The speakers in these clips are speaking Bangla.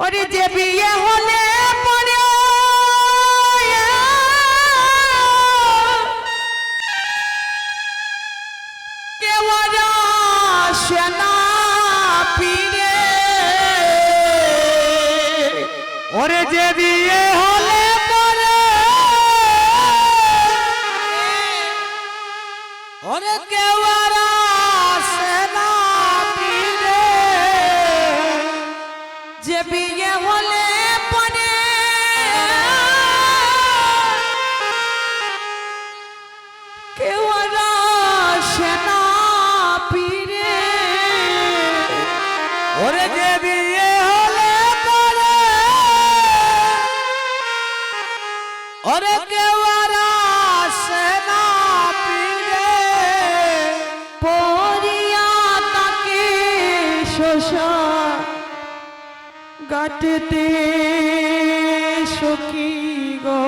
ওরে যে বিয়ে হলে পরে কেউ আর আসে ওরে যে বিয়ে হলে গাটতে সখী গো।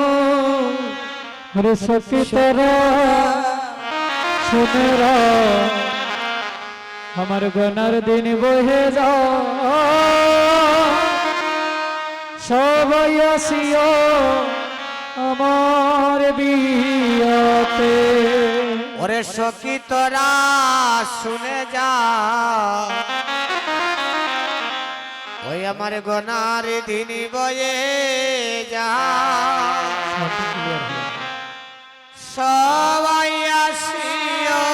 ওরে সখী তোরা শুনেরা আমার গনার দিন বহে যাও সবাই আসিও আমার বিয়াতে। ওরে সখী তোরা শুনে যা। ওই আমার গনার দিন বয়ে যা। সবাই আসিও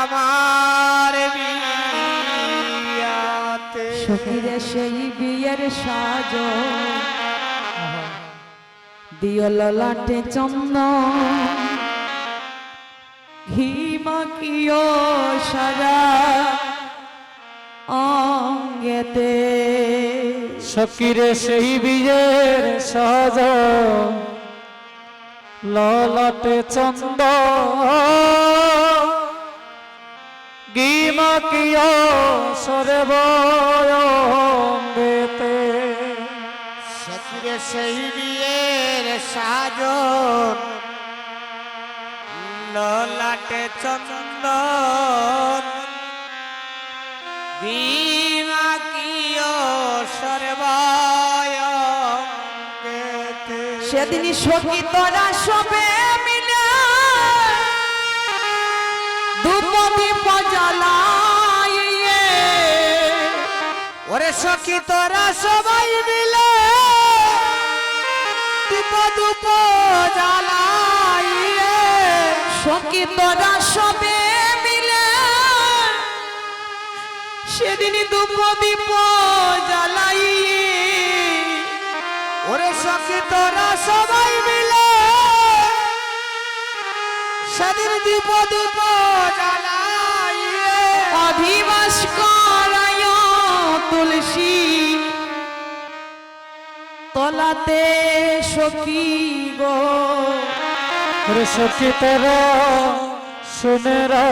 আমার বিয়াতে। সেই বিয়ের সাজ। দিও ললাটে চন্দ। ঘিমাকিও সারা অঙ্গেতে সকিরে সেই বিয়ের সহজ ললটে চন্দ। গিমাকিয় সরে বয়ঙ্গেতে। সখিরে সেই বিয়ের সাজন ললাটে চন্দন বিমা সেদিন সখী তোরা সবে ওরে সখী তোরা সবাই মিলে। দীপ দুপ জ্বালাইয়ে সখী তোরা সবে মিলে। সেদিন দীপ জ্বালাইয়ে ওরে সখী তোরা সবাই মিলে সেদিন দীপ দুপ অধিবাস করায় তুলসী তলাতে সখী গো। রে সখী তেরা শুনেরা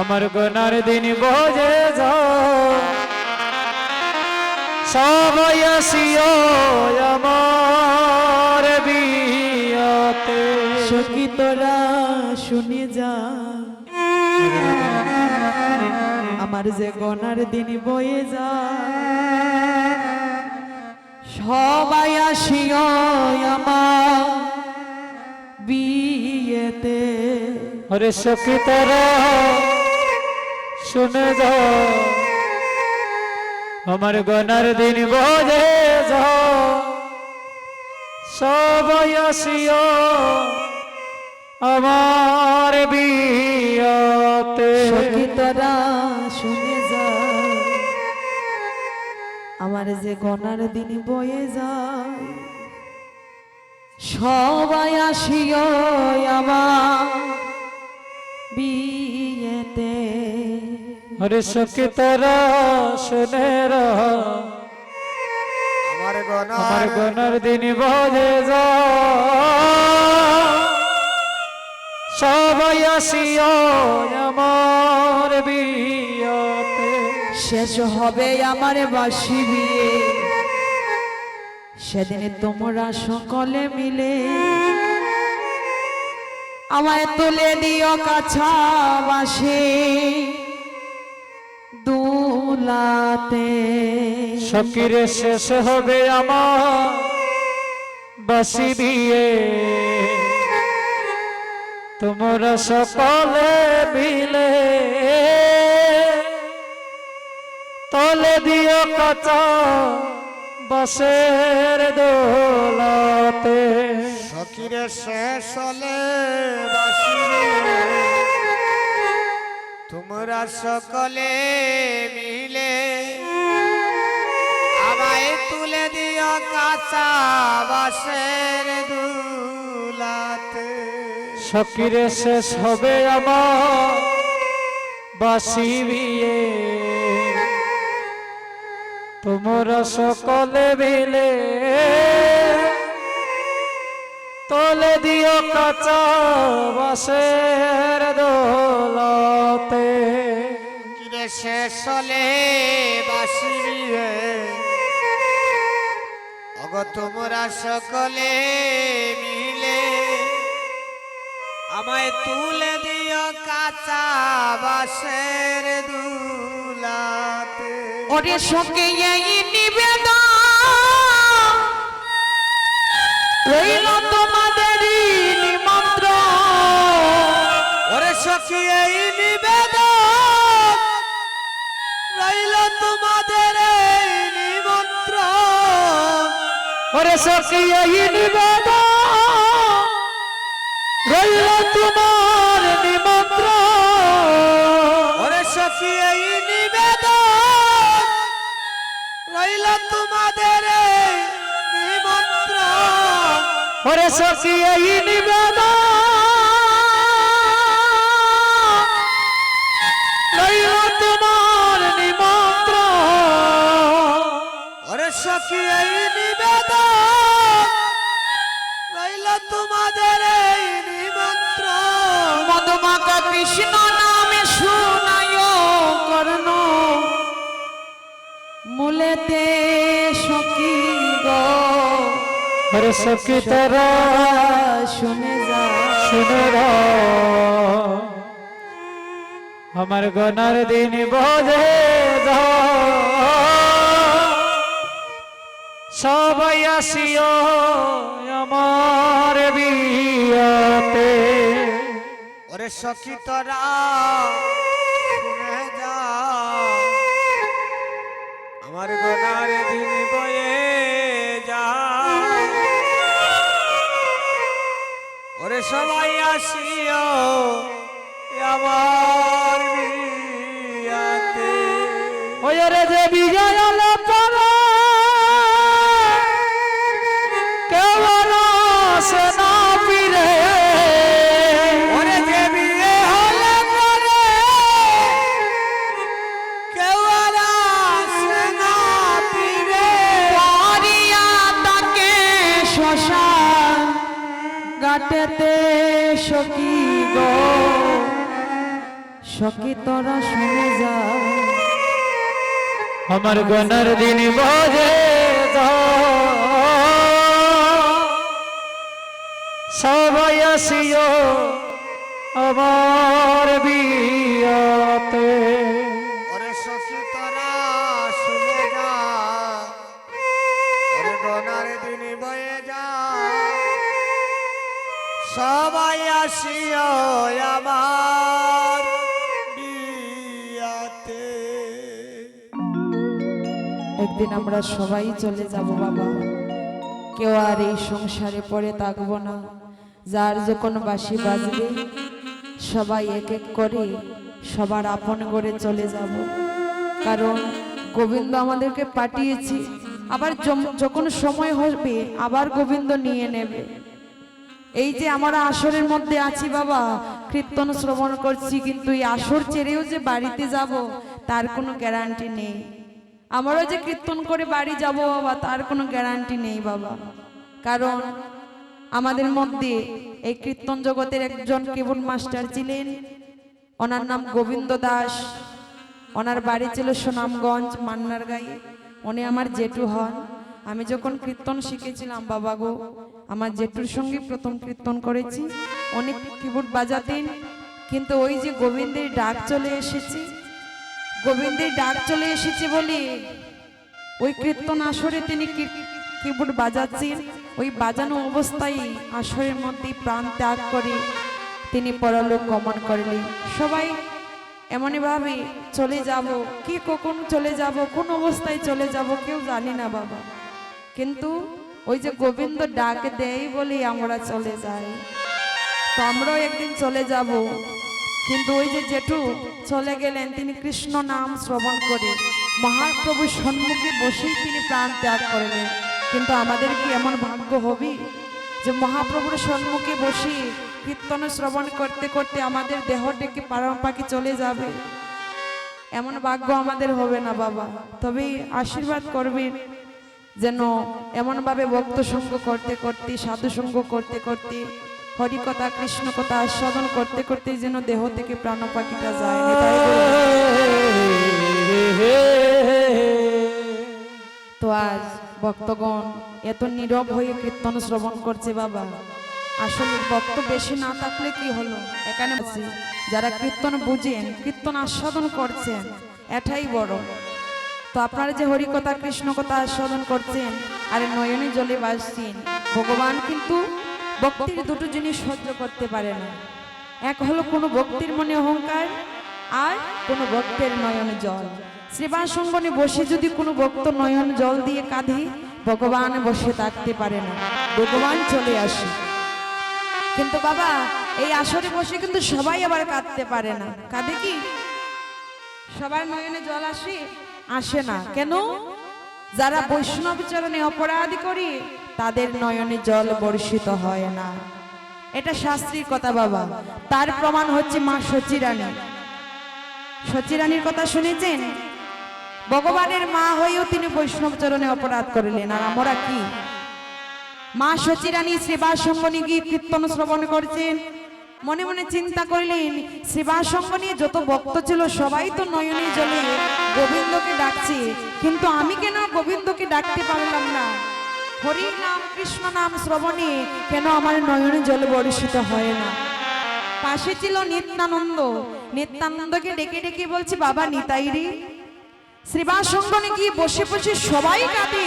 আমার গনার দিন বজে যাও। সবাই আসিও আমার বিয়াতে। সখী তোরা শুনে যা। আমার যে গনার দিন বয়ে যা সবাই আসিও আমার বিয়েতে। আরে সখী তেরা শুনে যাও। আমার গনার দিন যাও সবাই আসিও আমার বিয়াতে। সখী তোরা শুনে যা। আমার যে গনার দিন বয়ে যায়। সবাই আসিও আমার বিয়েতে। আরে সখী তারা শুনে রহ। আমার গনা আমার গনার দিন বজে যা। সবাই আসিও আমার বিয়াতে। শেষ হবে আমার বাসি বিয়ে। সেদিন তোমরা সকলে মিলে আমায় তুলে দিও কাছা বাসে দোলাতে সকিরে শেষ হবে আমার বাসি বিয়ে তোমরা সকলে মিলে তলে দিও কাঁচা বাসের দোলাতে। সকিরে শেষ হলে বাসিরে তোমরা সকলে মিলে আমায় তুলে দিও কাঁচা বাসের দুলাতে। সকিরে শেষ হবে আমার তোমরা সকলে মিলে তলে দিও কাঁচা বাসের দোলতে। কিরে শেষ হলে বাসিরে অগ তোমরা সকলে মিলে আমায় তুলে দিও কাঁচা বাসের দুলাতে। ওরে সকে এই নিবেদন সখী এই নিবেদন। রইল তোমাদের এই নিমন্ত্রণ। ওরে সখী এই নিবেদন। রইল তোমার নিমন্ত্রণ। ওরে সখী এই নিবেদন। রইল তোমাদের এই নিমন্ত্রণ। ওরে সখী এই নিবেদন। সখী এই নিবেদন রইল তোমাদের এই নিমন্ত্রণ। মধুমাকা কৃষ্ণ নামে শোনায় কর্ণ। মূলেতে সখী গো। ওরে সখী তারা শুনে যা। শুনে আমার গনার দিন বোঝে। সবাই আসিও আমার বিয়াতে। ওরে সখী তোরা যা আমার গনার দিন বয়ে যা ওরে সবাই আসিও আমার বিয়াতে। ওই রে যে বিজয় গাটেতে সখী গো। সখী তোরা শুনে যা। আমার গনার দিন বাজে। আসিও আমার বিয়াতে। ওরে সখী তোরা শুনে যা। ওরে গনার দিন বয়ে যা। সবাই আসিও আমার বিয়াতে। একদিন আমরা সবাই চলে যাব বাবা। কেউ আর এই সংসারে পড়ে থাকব না। যার যখন বাঁশি বাজবে, সবাই এক এক করে সবার আপন করে চলে যাব। কারণ গোবিন্দ আমাদেরকে পাঠিয়েছি, আবার যখন সময় হবে, আবার গোবিন্দ নিয়ে নেবে। এই যে আমরা আসরের মধ্যে আছি বাবা, কীর্তন শ্রবণ করছি, কিন্তু এই আসর ছেড়েও যে বাড়িতে যাব, তার কোনো গ্যারান্টি নেই। আমারও যে কীর্তন করে বাড়ি যাব বাবা, তার কোনো গ্যারান্টি নেই বাবা। কারণ আমাদের মধ্যে এই কীর্তন জগতের একজন কেবল মাস্টার ছিলেন। ওনার নাম গোবিন্দ দাস। ওনার বাড়ি ছিল সুনামগঞ্জ মান্নার গায়ে উনি আমার জেঠু হন। আমি যখন কীর্তন শিখেছিলাম, বাবা গো, আমার জেঠুর সঙ্গে প্রথম কীর্তন করেছি। অনেক কিবোর্ড বাজাতেন, কিন্তু ওই যে গোবিন্দের ডাক চলে এসেছে, গোবিন্দের ডাক চলে এসেছে বলে ওই কীর্তন আসরে তিনি কিবোর্ড বাজাচ্ছেন। ওই বাজানো অবস্থায় আসরের মধ্যে প্রাণ ত্যাগ করে তিনি পরলোক গমন করলেন। সবাই এমনই ভাবে চলে যাব, কি কখন চলে যাব, কোন অবস্থায় চলে যাব কেউ জানি না বাবা। কিন্তু ওই যে গোবিন্দ ডাক দেয় বলেই আমরা চলে যাই। তো আমরাও একদিন চলে যাব। কিন্তু ওই যে জেঠু চলে গেলেন, তিনি কৃষ্ণ নাম শ্রবণ করে মহাপ্রভুর সম্মুখে বসেই তিনি প্রাণ ত্যাগ করলেন। কিন্তু আমাদের কি এমন ভাগ্য হবে যে মহাপ্রভুর সম্মুখে বসে কীর্তন শ্রবণ করতে করতে আমাদের দেহটাকে পারম পাখি চলে যাবে? এমন ভাগ্য আমাদের হবে না বাবা। তবে আশীর্বাদ করবেন যেন এমনভাবে ভক্ত সঙ্গ করতে করতে সাধু সঙ্গ করতে করতে হরিকথা কৃষ্ণ কথা আস্বাদন করতে করতে যেন দেহ থেকে প্রাণ পাখিটা যায় তো আজ ভক্তগণ, এত নীরব হয়ে কীর্তন শ্রবণ করছে বাবা। আসলে ভক্ত বেশি না থাকলে কি হলো? এখানে যারা কীর্তন বুঝেন, কীর্তন আস্বাদন করছেন, এটাই বড়। তো আপনারা যে হরিকথা কৃষ্ণ কথা আস্বাদন করছেন, আর নয়নে জলে বাসছেন ভগবান কিন্তু ভক্তির দুটো জিনিস সহ্য করতে পারে না। এক হলো কোনো ভক্তির মনে অহংকার, আর কোনো ভক্তের নয়ন জল। শ্রীবাস সঙ্গনে বসে যদি কোনো ভক্ত নয়ন জল দিয়ে কাঁধে, ভগবান বসে থাকতে পারে না। ভগবান চলে আসে। কিন্তু বাবা, এই আসরে বসে কিন্তু সবাই আবার কাঁদতে পারে না। কাঁদে কি? সবার নয়নে জল আসে আসে না। কেন? যারা বৈষ্ণব চরণে অপরাধ করি, তাদের নয়নে জল বর্ষিত হয় না। এটা শাস্ত্রীর কথা বাবা। তার প্রমাণ হচ্ছে মা সচিরানী। সচিরানীর কথা শুনেছেন? ভগবানের মা হয়েও তিনি বৈষ্ণব চরণে অপরাধ করলেন। আর আমরা কি? মা সচিরানী শ্রীবাস সঙ্গনী গিয়ে কীর্তন শ্রবণ করছেন। মনে মনে চিন্তা করলেন শ্রীবাস সঙ্গ নিয়ে যত ভক্ত ছিল সবাই তো নয়নে জলে গোবিন্দকে ডাকছে। কিন্তু আমি কেন গোবিন্দকে ডাকতে পারলাম না? হরির নাম, কৃষ্ণ নাম শ্রবণে কেন আমার নয়নে জলে বর্ষিত হয় না? পাশে ছিল নিত্যানন্দ। নিত্যানন্দকে ডেকে ডেকে বলছে, বাবা নিতাই রে শ্রীবাস সঙ্গনে গিয়ে বসে বসে সবাই কাঁদে,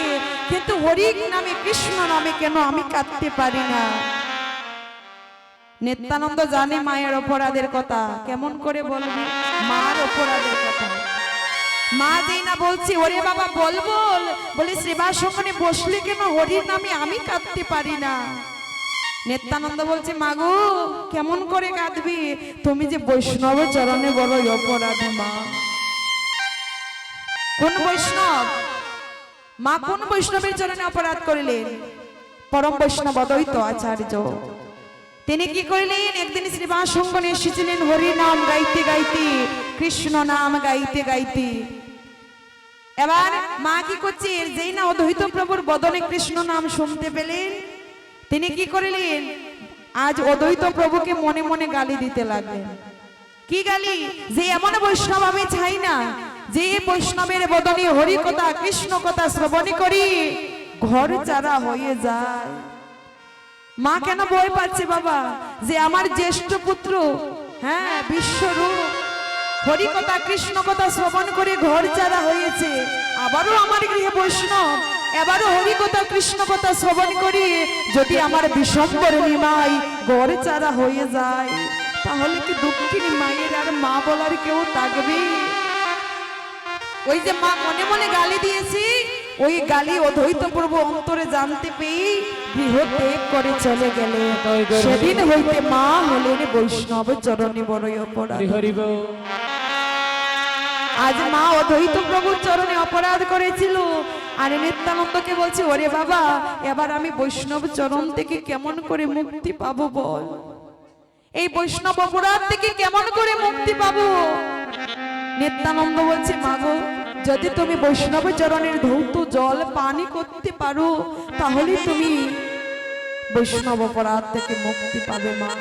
কিন্তু হরিক নামে, কৃষ্ণ নামে কেন আমি কাঁদতে পারি না? নিত্যানন্দ জানে মায়ের অপরাধের কথা, কেমন করে বলবি? মার অপরাধের কথা। মা যেই না বলছি, ওরে বাবা, বল বল। বলে শ্রীবাস সঙ্গনে বসলে কেন হরির নামে আমি কাঁদতে পারি না? নিত্যানন্দ বলছে মাগো কেমন করে কাঁদবি? তুমি যে বৈষ্ণব চরণে বড় অপরাধী মা। কোন বৈষ্ণব? মা কোন বৈষ্ণবের চরণে অপরাধ করিলেন? পরম বৈষ্ণব অদ্বৈত আচার্য। তিনি কি করিলেন? একদিন শ্রীবাস সঙ্গনে এসেছিলেন হরি নাম গাইতে গাইতে, কৃষ্ণ নাম গাইতে গাইতে। এবার মা কি করছে যেই না অদ্বৈত প্রভুর বদনে কৃষ্ণ নাম শুনতে পেলেন, তিনি কি করিলেন? আজ অদ্বৈত প্রভুকে মনে মনে গালি দিতে লাগলেন। কি গালি? যে এমন বৈষ্ণব আমি চাই না। যে বৈষ্ণবের বদনে হরি কথা কৃষ্ণ কথা শ্রবণী করি, ঘর চারা হয়ে যায়। মা কেন ভয় পাচ্ছে বাবা? যে আমার জ্যেষ্ঠ পুত্র হ্যাঁ বিশ্বরূপ হরি কথা কৃষ্ণ কথা শ্রবণ করে ঘর চারা হয়েছে। আবারও আমার গৃহে বৈষ্ণব, এবারও হরি কথা কৃষ্ণ কথা শ্রবণ করি, যদি আমার বিষম্বর নিমাই ঘর চারা হয়ে যায়, তাহলে কি দুঃখিনী মায়ের আর মা বলার কেউ থাকবে? ওই যে মা মনে মনে গালি দিয়েছি ওই গালি অদ্বৈত প্রভু অন্তরে জানতে পেয়ে গৃহ ত্যাগ করে চলে গেলে। সেদিন হইতে মা হলেন বৈষ্ণব চরণে বড়ই অপরাধ। আজ মা অদ্বৈত প্রভুর চরণে অপরাধ করেছিল। আর নিত্যানন্দকে বলছি ওরে বাবা এবার আমি বৈষ্ণব চরণ থেকে কেমন করে মুক্তি পাবো বল? এই বৈষ্ণব অপরাধ থেকে কেমন করে মুক্তি পাবো? নিত্যানন্দ বলছে মাগো যদি তুমি বৈষ্ণব চরণের ধৌত জল পানি করতে পারো, তাহলে তুমি বৈষ্ণব অপরাধ থেকে মুক্তি পাবে মা।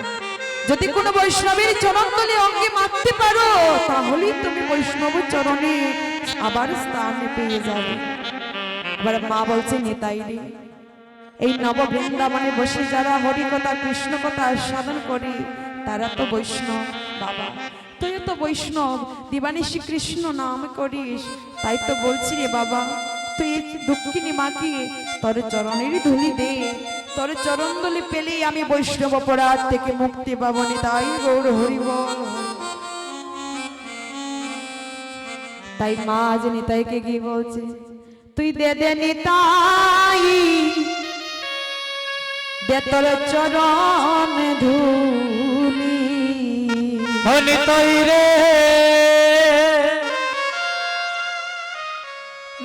যদি কোনো বৈষ্ণবের চরণতলে অঙ্গে মারতে পারো, তাহলেই তুমি বৈষ্ণব চরণে আবার স্থান পেয়ে যাবে। এবার মা বলছে, নিতাই রে, এই নব বৃন্দাবনে বসে যারা হরি কথা কৃষ্ণ কথা আস্বাদন করে, তারা তো বৈষ্ণব বাবা। তুই তো বৈষ্ণব দিবানিশী কৃষ্ণ নাম করিস। তাই তো বলছি রে বাবা, তুই দক্ষিণী মাকে, তোর চরণের ধুলি দে। তোর চরণ ধুলি পেলেই আমি বৈষ্ণব অপরাধ থেকে মুক্তি পাবনি তাই গৌর হরিব। তাই মা আজ নিতাইকে গিয়ে বলছে? তুই দে দে নিতাই, দে তোর চরণ ধুলি। হলি তৈরে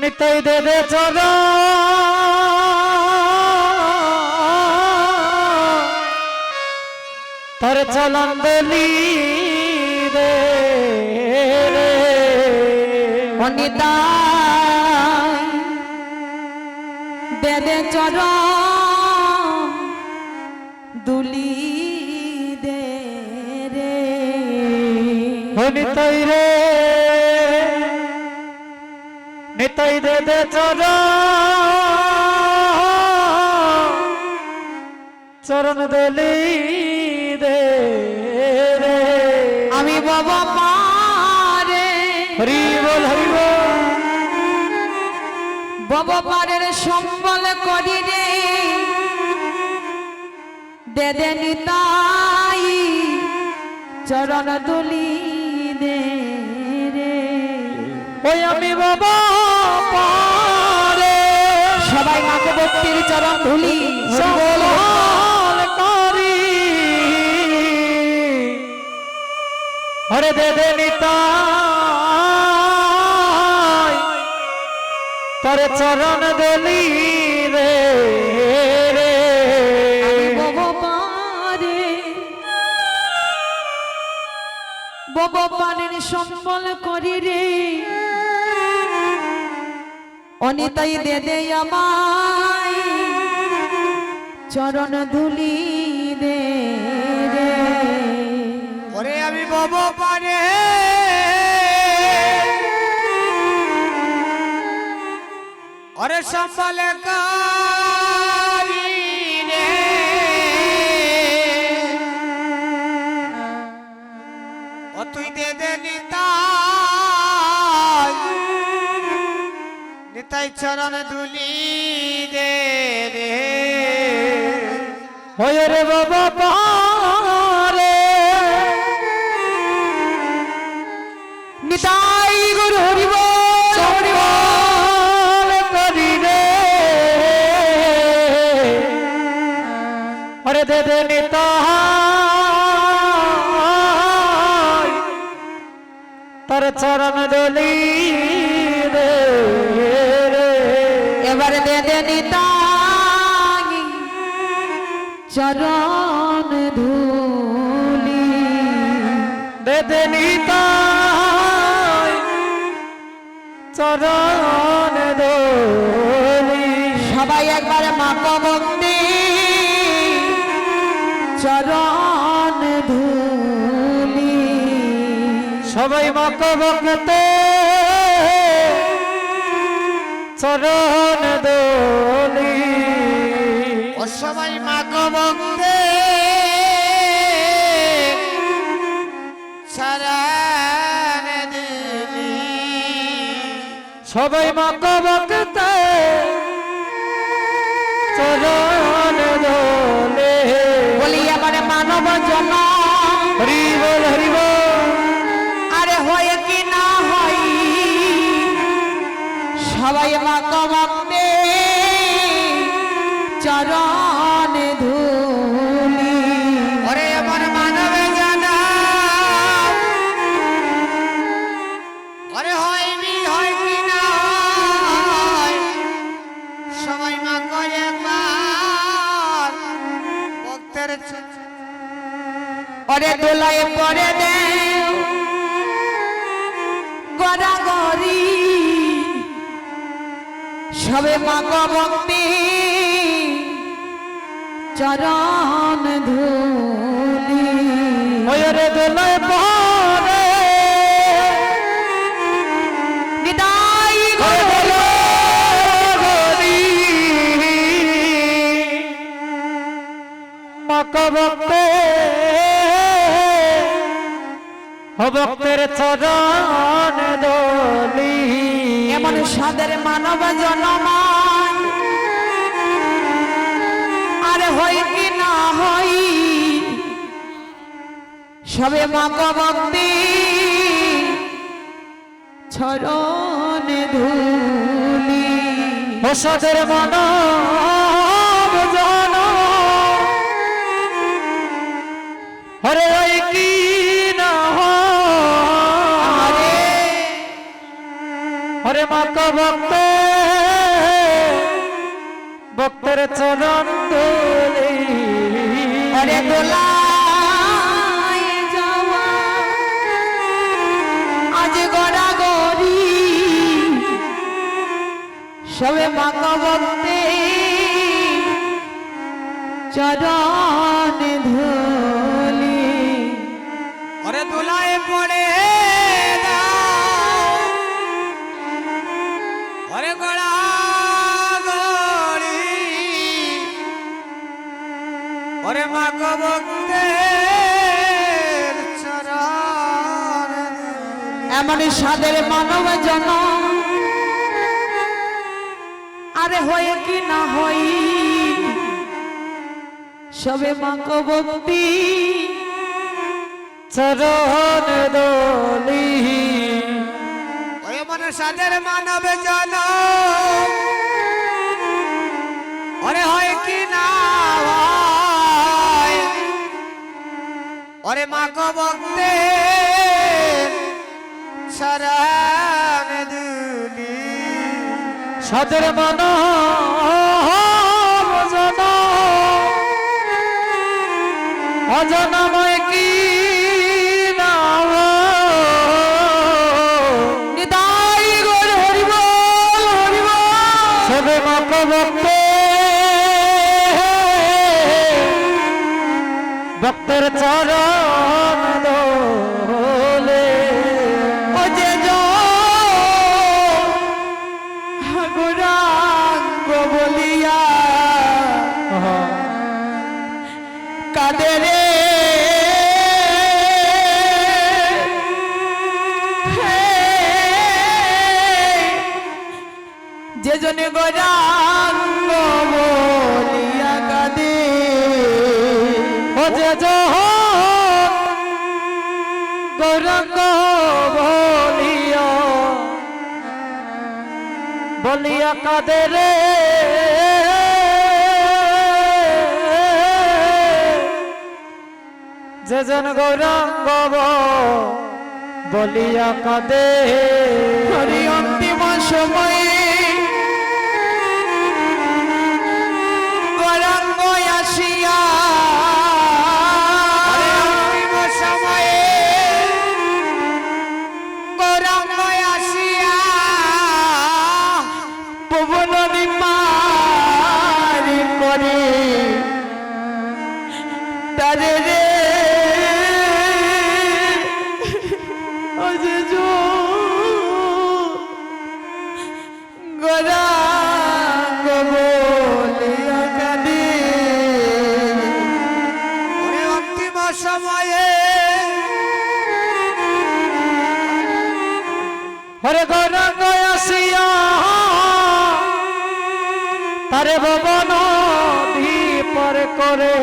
নিতই দে দে চর তোর চলন দলি রে। অনিতাই দে দে চরণ হলি রে। নিতই দে দে চর চরণ দলি দে রে। আমি বাবা পারে। হরি বল হরি বল। বাবা পারের সম্বল করি রে। দে দে নিতাই। চরণ দুলি ওই আমি বাবা সবাই মাকে ভক্তির চরণ ধুলি। করি। হরে দে দে নিতাই তোর চরণ দলি রে বব পানের সম্বল করি রে। অনিতাই দে দে আমায়, চরণ ধুলি দে রে। ওরে আমি বব পারে ওরে সফল কারি নিতাই চরণ দুলি দে রে হয় বাবা পারে নিতাই গুরু হরিব তোর চরণ দলি চরণ ধুলি। দে দে নিতাই চরণ দলি সবাই একবারে মাকে ভক্তি। চরণ ধুলি। সবাই মাকে ভক্তে। চরণ দলি সবাই মাতা বকতে চরণ দলে। বলি এবারে মানব জন দোলায় পরে দে। গড়াগড়ি। সবে মাগ ভক্তি। চরণ ধুলি। ময়ূরে দোলায় পরে ভক্তের চরণ দলি। এমন সাদের মানব জনম আর হই কি না হই সবে ভক্তি ছরণে ধুলি। ওষুধের মন জন হরে হরে ভক্ত ভক্তের চরণ দলি আরে দোলাই আজ গড়া গড়ি সবে মাক ভক্তি চরণ এমন সাদের মানব জন আরে হয়ে কি না হই সবে মাক ভক্তি চরণ দলি। ওরে মনে সাদের মানব জন ওরে হয় কি না হয়? ওরে মা ভক্তের দুলি সাদের মন জন অজনময় যে জনে গৌরাঙ্গ বলিয়া কাদে। গৌরঙ্গ বলিয়া বলিয়া কাদের যে জন গৌরঙ্গ বলিয়া কাদে। হরি অন্তিম সময়ে করে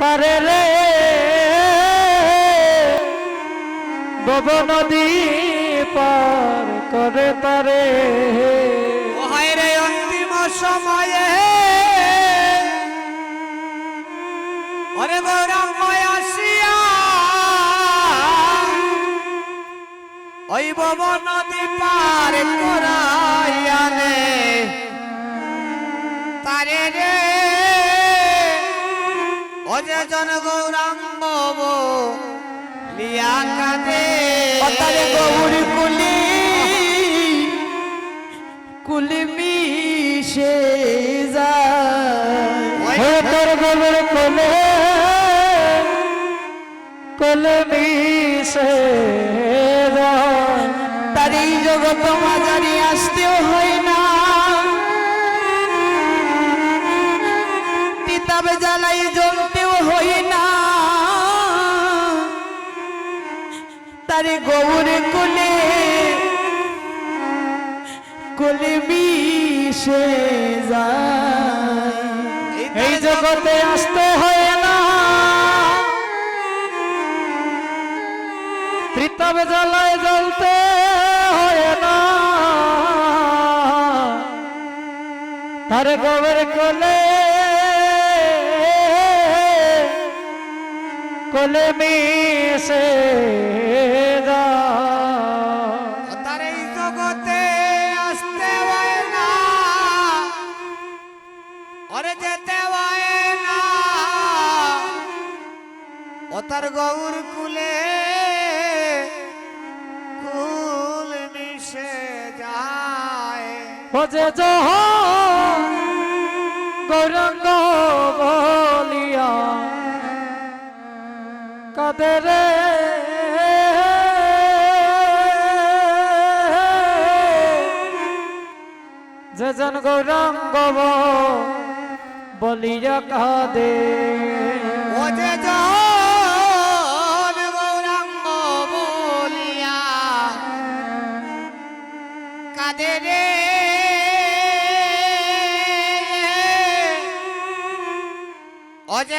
তারে রে। ভবন দীপর করে তারে। হায় রে, অন্তিম সময়ে। ওরে গৌরাঙ্গ আসিয়া। ওই ভব নদী পার করাইয়ানে তারে ও যে জন গৌরাঙ্গ লিয়া কুলি কুলি মিশে যায়। হয়ে তোর গোলের কোলে কোলে মিশে যায়। তার জগৎ মাঝারি আসতেও হয়। মিশে যায়। এই জগতে আসতে হয় না। প্রীতম জ্বালায় জ্বলতে হয় না। তার গোবর কোলে কোলে মিশে যা তার গৌর কুলে কুল মিশে যায়। ভজে জহ গৌরঙ্গ বলিয়া কাদের যে জন গৌরঙ্গ বলিয়া কাদে। ও যে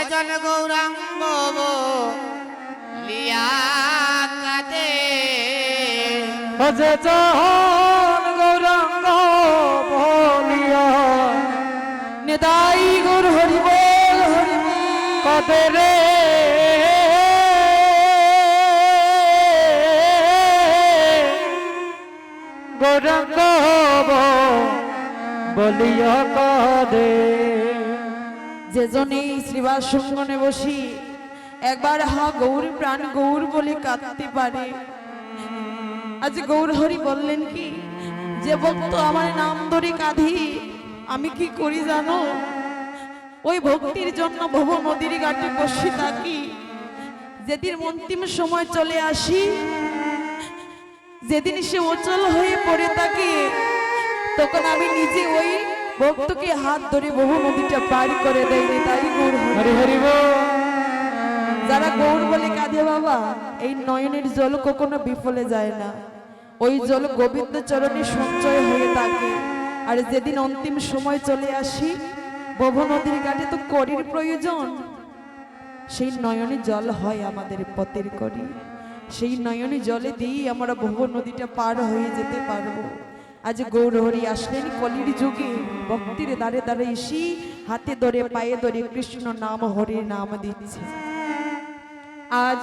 ও যে জন গৌরাঙ্গ বলিয়া কাঁদে ভজে গৌরঙ্গ, বলিয়া। নেদাই গৌর হরি বল হরি বল। কাদের গৌরঙ্গ বলিয়া কাদে। যে জনে শ্রীবাস সঙ্গনে বসি, একবার হা গৌর প্রাণ গৌর বলে কাঁদতে পারে। আজ গৌর হরি বললেন কি, যে ভক্ত আমার নাম ধরে কাঁধি, আমি কি করি জানো? ওই ভক্তির জন্য ভব নদীর ঘাটে বসে থাকি। যেদিন অন্তিম সময় চলে আসি, যেদিন সে অচল হয়ে পড়ে থাকে, তখন আমি নিজে ওই ভক্তকে হাত ধরে বহু নদীটা পার করে দেয়নি তাই গৌর যারা গৌর বলে কাঁদে বাবা এই নয়নের জল কখনো বিফলে যায় না। ওই জল গোবিন্দ চরণে সঞ্চয় হয়ে থাকে। আর যেদিন অন্তিম সময় চলে আসি বহু নদীর ঘাটে তো করির প্রয়োজন। সেই নয়নে জল হয় আমাদের পথের করি। সেই নয়নে জলে দিয়ে আমরা বহু নদীটা পার হয়ে যেতে পারব। আজ গৌরহরি আসলেন কলির যুগে। ভক্তির দ্বারে দ্বারে এসি হাতে ধরে, পায়ে ধরে কৃষ্ণ নাম হরির নাম দিচ্ছে। আজ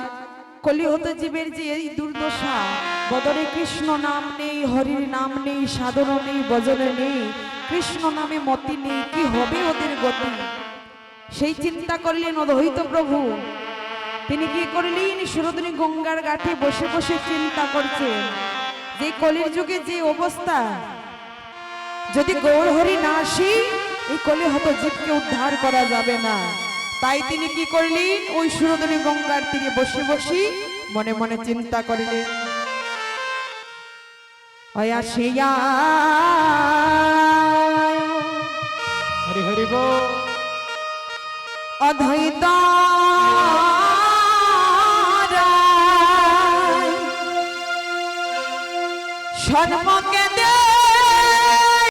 কলিহত জীবের যে এই দুর্দশা, বদরে কৃষ্ণ নাম নেই, হরির নাম নেই, সাধন নেই বজনে নেই, কৃষ্ণ নামে মতি নেই, কি হবে ওদের গতি? সেই চিন্তা করলেন অদ্বৈত প্রভু। তিনি কি করলেন? সুরদিনী গঙ্গার গাঠে বসে বসে চিন্তা করছেন। যে কলির যুগে যে অবস্থা যদি গৌর হরি না আসি এই কলিহত জীবকে উদ্ধার করা যাবে না। তাই তিনি কি করলেন? ওই সুরদনী গঙ্গার তীরে বসে বসে মনে মনে চিন্তা করলেন। অয়াসিয়া হরি হরি অদ্বৈত। সর্বকে দে